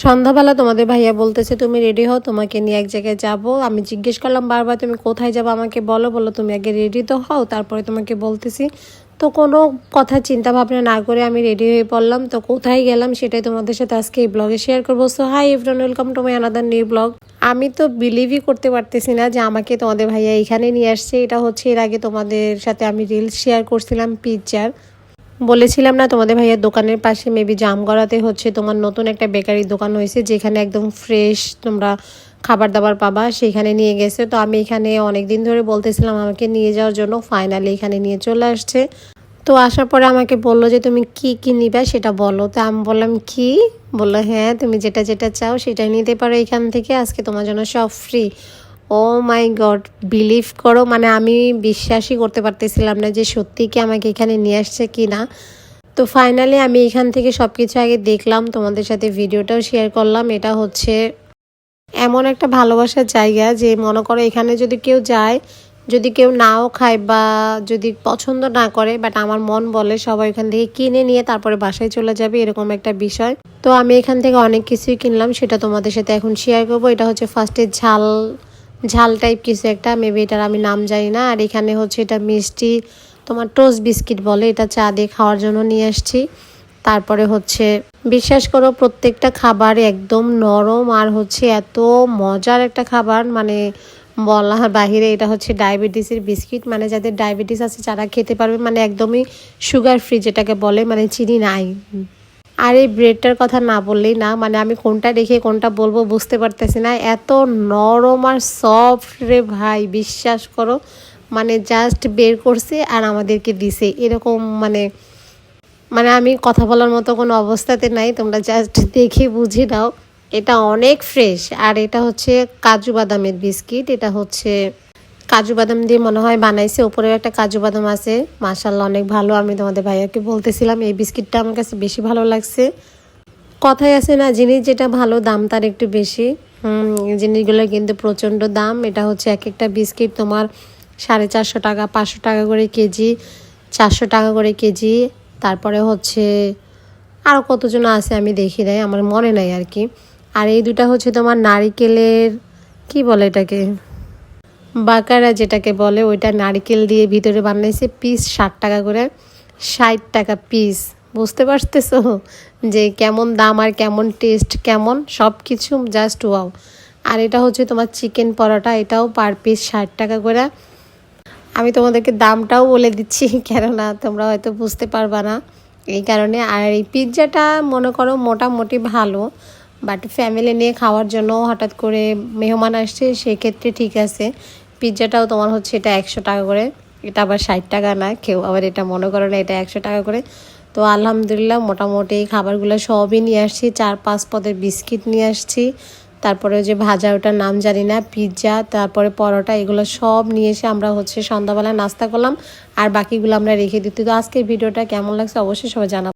সন্ধ্যাবেলা তোমাদের ভাইয়া বলতেছে, তুমি রেডি হও, তোমাকে নিয়ে এক জায়গায় যাব। আমি জিজ্ঞেস করলাম, বারবার তুমি কোথায় যাব? আমাকে বলো। বলো তুমি আগে রেডি তো হও, তারপরে তোমাকে বলতেছি। তো কোনো কথা, চিন্তা, ভাবনা না করে আমি রেডি হয়ে পড়লাম। তো কোথায় গেলাম সেটাই তোমাদের সাথে আজকে এই ব্লগে শেয়ার করব। So hi everyone welcome to my another new blog আমি তো বিলিভই করতে পারতেছি না যে আমাকে তোমাদের ভাইয়া এখানে নিয়ে আসছে। এটা হচ্ছে এর আগে তোমাদের সাথে আমি রিলস শেয়ার করছিলাম পিৎজার বলেছিলাম না তোমাদের ভাইয়ের দোকানের পাশে মেবি জামগড়াতে হচ্ছে, তোমার নতুন একটা বেকারির দোকান হয়েছে, যেখানে একদম ফ্রেশ তোমরা খাবার দাবার পাবা, সেখানে নিয়ে গেছে। তো আমি এখানে অনেক দিন ধরে বলতেছিলাম আমাকে নিয়ে যাওয়ার জন্য ফাইনালি এখানে নিয়ে চলে আসছে। তো আসার পরে আমাকে বলল যে, তুমি কি কি নিবা সেটা বলো। তো আমি বললাম, কি? বলল হ্যাঁ তুমি যেটা যেটা চাও সেটাই নিতে পারো এখান থেকে, আজকে তোমার জন্য সব free oh my god believe করো মানে আমি বিশ্বাসই করতে পারতেছিলাম না যে সত্যি কি আমাকে এখানে নিয়ে আসছে কি না তো ফাইনালি আমি এখান থেকে সব কিছু আগে দেখলাম, তোমাদের সাথে ভিডিওটাও শেয়ার করলাম। এটা হচ্ছে এমন একটা ভালোবাসার জায়গা যে মনে করো এখানে যদি কেউ যায়, যদি কেউ নাও খায় বা যদি পছন্দ না করে বাট আমার মন বলে সবাই এখান থেকে কিনে নিয়ে তারপরে বাসায় চলে যাবে, এরকম একটা বিষয়। তো আমি এখান থেকে অনেক কিছুই কিনলাম, সেটা তোমাদের সাথে এখন শেয়ার করব। এটা হচ্ছে ফার্স্টে ঝাল ঝাল টাইপ কিছু একটা মেবি এটার আমি নাম জানি না। আর এখানে হচ্ছে এটা মিষ্টি, তোমার টোস্ট বিস্কিট বলে, এটা চা দিয়ে খাওয়ার জন্য নিয়ে আসছি। তারপরে হচ্ছে, বিশ্বাস করো প্রত্যেকটা খাবার একদম নরম আর হচ্ছে এত মজার একটা খাবার। মানে বলার বাহিরে এটা হচ্ছে ডায়াবেটিসের বিস্কিট মানে যাদের ডায়াবেটিস আছে, যারা খেতে পারবে মানে একদমই সুগার ফ্রি যেটাকে বলে মানে চিনি নাই। আর এই ব্রেডটার কথা না বললেই না মানে আমি কোনটা রেখে কোনটা বলব বুঝতে পারতেছি না। এত নরম আর সফট রে ভাই, বিশ্বাস করো। মানে জাস্ট বের করছে আর আমাদেরকে দিছে। এরকম মানে মানে আমি কথা বলার মতো কোনো অবস্থাতে নাই, তোমরা জাস্ট দেখে বুঝে দাও এটা অনেক ফ্রেশ আর এটা হচ্ছে কাজু বাদামের বিস্কিট, এটা হচ্ছে কাজু বাদাম দিয়ে মনে হয় বানাইছে। ওপরেও একটা কাজু বাদাম আছে। মাসাল্লাহ অনেক ভালো। আমি তোমাদের ভাইয়াকে বলতেছিলাম, এই বিস্কিটটা আমার কাছে বেশি ভালো লাগছে। কথাই আছে না, জিনিস যেটা ভালো, দাম তার একটু বেশি। হুম জিনিসগুলো কিন্তু প্রচণ্ড দাম। এটা হচ্ছে এক একটা বিস্কিট, তোমার সাড়ে চারশো টাকা, পাঁচশো টাকা করে কেজি, চারশো টাকা করে কেজি। তারপরে হচ্ছে আরও কতজন আছে আমি দেখি দেয় আমার মনে নাই আর কি। আর এই দুটা হচ্ছে তোমার নারিকেলের, কি বলে এটাকে? বাকারা যেটাকে বলে, ওইটা নারকেল দিয়ে ভিতরে বানাইছে পিস ষাট টাকা করে, ষাট টাকা পিস বুঝতে পারতেছো যে কেমন দাম আর কেমন টেস্ট কেমন সব কিছু জাস্ট ওয়াও আর এটা হচ্ছে তোমার চিকেন পরোটা, এটাও পার পিস ষাট টাকা করে। আমি তোমাদেরকে দামটাও বলে দিচ্ছি, কেননা তোমরা হয়তো বুঝতে পারবা না। এই কারণে আর এই পিৎজাটা মনে করো মোটামুটি ভালো। বাট ফ্যামিলি নিয়ে খাওয়ার জন্য হঠাৎ করে মেহমান আসছে, সেক্ষেত্রে ঠিক আছে। পিৎজাটাও তোমার হচ্ছে এটা একশো টাকা করে। এটা আবার ষাট টাকা না, কেউ আবার এটা মনে করে না, এটা একশো টাকা করে। তো আলহামদুলিল্লাহ মোটামুটি খাবারগুলো সবই নিয়ে আসছি। চার পাঁচ পদের বিস্কিট নিয়ে আসছি। তারপরে যে ভাজা, ওটার নাম জানি না পিৎজা তারপরে পরোটা, এগুলো সব নিয়ে এসে আমরা হচ্ছে সন্ধ্যাবেলা নাস্তা করলাম। আর বাকিগুলো আমরা রেখে দিতে তো আজকের ভিডিওটা কেমন লাগছে অবশ্যই সবাই জানাব।